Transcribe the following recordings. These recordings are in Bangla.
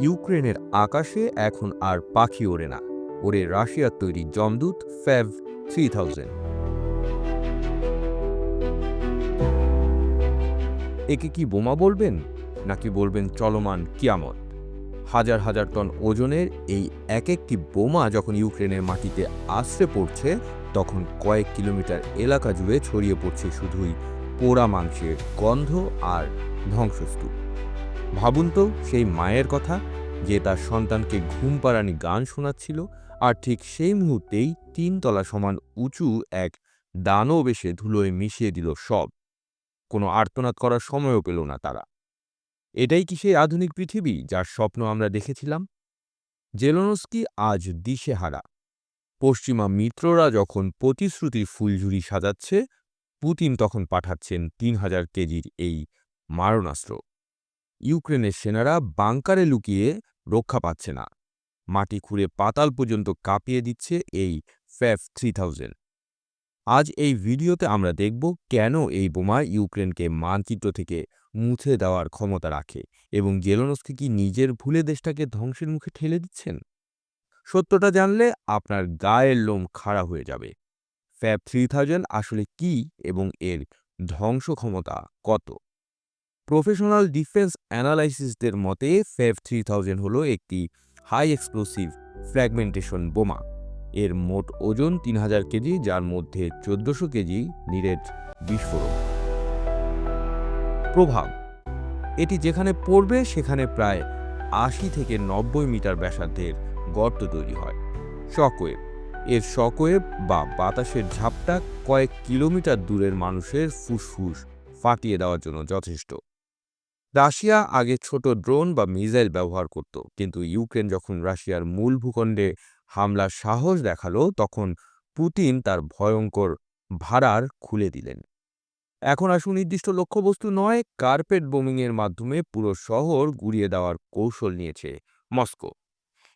ইউক্রেনের আকাশে এখন আর পাখি ওড়ে না। ওরে রাশিয়ার তৈরি জমদূত ফ্যাভ থ্রি একে কি বোমা বলবেন, নাকি বলবেন চলমান কিয়ামত? হাজার হাজার টন ওজনের এই এক একটি বোমা যখন ইউক্রেনের মাটিতে আশ্রে পড়ছে, তখন কয়েক কিলোমিটার এলাকা জুড়ে ছড়িয়ে পড়ছে শুধুই পোড়া মাংসের গন্ধ আর ধ্বংসস্তূপ। ভাবুন তো, সেই মায়ের কথা, যে তার সন্তানকে ঘুম পাড়ানি গান শোনাচ্ছিল, আর ঠিক সেই মুহূর্তেই তিনতলা সমান উঁচু এক দানব এসে ধুলোয় মিশিয়ে দিল সব। কোনো আর্তনাদ করার সময়ও পেল না তারা। এটাই কি সেই আধুনিক পৃথিবী, যার স্বপ্ন আমরা দেখেছিলাম? জেলোনস্কি আজ দিশেহারা। পশ্চিমা মিত্ররা যখন প্রতিশ্রুতির ফুলঝুরি সাজাচ্ছে, পুতিন তখন পাঠাচ্ছেন তিন হাজার কেজির এই মারণাস্ত্র। ইউক্রেনের সেনারা বাংকারে লুকিয়ে রক্ষা পাচ্ছে না। মাটি খুঁড়ে পাতাল পর্যন্ত কাঁপিয়ে দিচ্ছে এই ফ্যাফ থ্রি থাউজেন্ড। আজ এই ভিডিওতে আমরা দেখব কেন এই বোমা ইউক্রেনকে মানচিত্র থেকে মুছে দেওয়ার ক্ষমতা রাখে এবং জেলোনস্কি কি নিজের ভুলে দেশটাকে ধ্বংসের মুখে ঠেলে দিচ্ছেন? সত্যটা জানলে আপনার গায়ের লোম খাড়া হয়ে যাবে। ফ্যাব থ্রি আসলে কি এবং এর ধ্বংস ক্ষমতা কত? প্রফেশনাল ডিফেন্স অ্যানালাইসিসদের মতে ফেভ থ্রি থাউজেন্ড হল একটি হাই এক্সপ্লোসিভ ফ্র্যাগমেন্টেশন বোমা। এর মোট ওজন তিন হাজার কেজি, যার মধ্যে চোদ্দশো কেজি নিরেট বিস্ফোরক। প্রভাব। এটি যেখানে পড়বে, সেখানে প্রায় আশি থেকে নব্বই মিটার ব্যাসার্ধের গর্ত তৈরি হয়। শকওয়েভ। এর শকওয়েভ বা বাতাসের ঝাপটা কয়েক কিলোমিটার দূরের মানুষের ফুসফুস ফাটিয়ে দেওয়ার জন্য যথেষ্ট। রাশিয়া আগে ছোট ড্রোন বা মিসাইল ব্যবহার করত, কিন্তু ইউক্রেন যখন রাশিয়ার মূল ভূখণ্ডে হামলার সাহস দেখাল, তখন পুতিন তার ভয়ঙ্কর ভাড়ার খুলে দিলেন। এখন আর সুনির্দিষ্ট লক্ষ্যবস্তু নয়, কার্পেট বোমিংয়ের মাধ্যমে পুরো শহর গুড়িয়ে দেওয়ার কৌশল নিয়েছে মস্কো।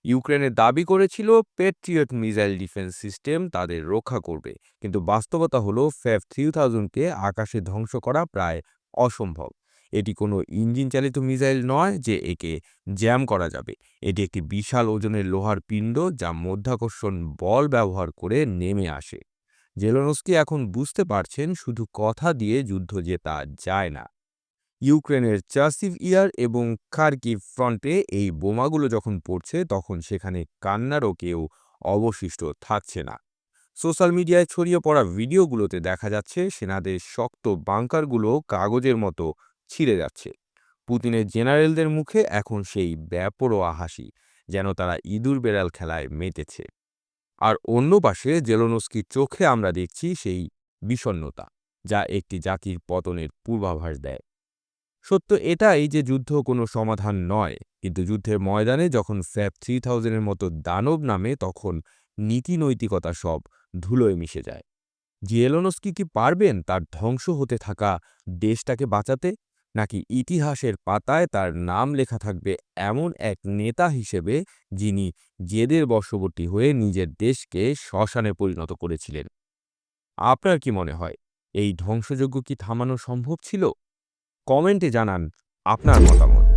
ইউক্রেনের দাবি করেছিল পেট্রিয়ট মিসাইল ডিফেন্স সিস্টেম তাদের রক্ষা করবে, কিন্তু বাস্তবতা হলো ফ্যাফ থ্রি থাউজেন্ডকে আকাশে ধ্বংস করা প্রায় অসম্ভব। এটি কোনো ইঞ্জিন চালিত মিসাইল নয় যে একে জ্যাম করা যাবে। এটি একটি বিশাল ওজনের লোহার পিণ্ড যা মধ্যাকর্ষণ বল ব্যবহার করে নেমে আসে। জেলোনস্কি এখন বুঝতে পারছেন শুধু কথা দিয়ে যুদ্ধ জেতা যায় না। ইউক্রেনের চাসিভ ইয়ার এবং খার্কিভ ফ্রন্টে এই বোমাগুলো যখন পড়ছে, তখন সেখানে কান্নারও কেউ অবশিষ্ট থাকছে না। সোশ্যাল মিডিয়ায় ছড়িয়ে পড়া ভিডিওগুলোতে দেখা যাচ্ছে, সেনাদের শক্ত বাংকারগুলো কাগজের মতো ছিঁড়ে যাচ্ছে। পুতিনের জেনারেলদের মুখে এখন সেই ব্যাপরোয়া হাসি যেন তারা ইঁদুর বেড়াল খেলায় মেতেছে। আর অন্য পাশে জেলোনস্কির চোখে আমরা দেখছি সেই বিষণ্নতা যা একটি জাতির পতনের পূর্বাভাস দেয়। সত্য এটাই যে যুদ্ধ কোনো সমাধান নয়, কিন্তু যুদ্ধের ময়দানে যখন ফ্যাব থ্রি থাউজেন্ডের মতো দানব নামে, তখন নীতি নৈতিকতা সব ধুলোয় মিশে যায়। জিয়েলোনস্কি কি পারবেন তার ধ্বংস হতে থাকা দেশটাকে বাঁচাতে? নাকি ইতিহাসের পাতায় তার নাম লেখা থাকবে এমন এক নেতা হিসেবে যিনি জেদের বশবর্তী হয়ে নিজের দেশকে শ্মশানে পরিণত করেছিলেন। আপনার কি মনে হয়, এই ধ্বংসযজ্ঞ কি থামানো সম্ভব ছিল? কমেন্টে জানান আপনার মতামত।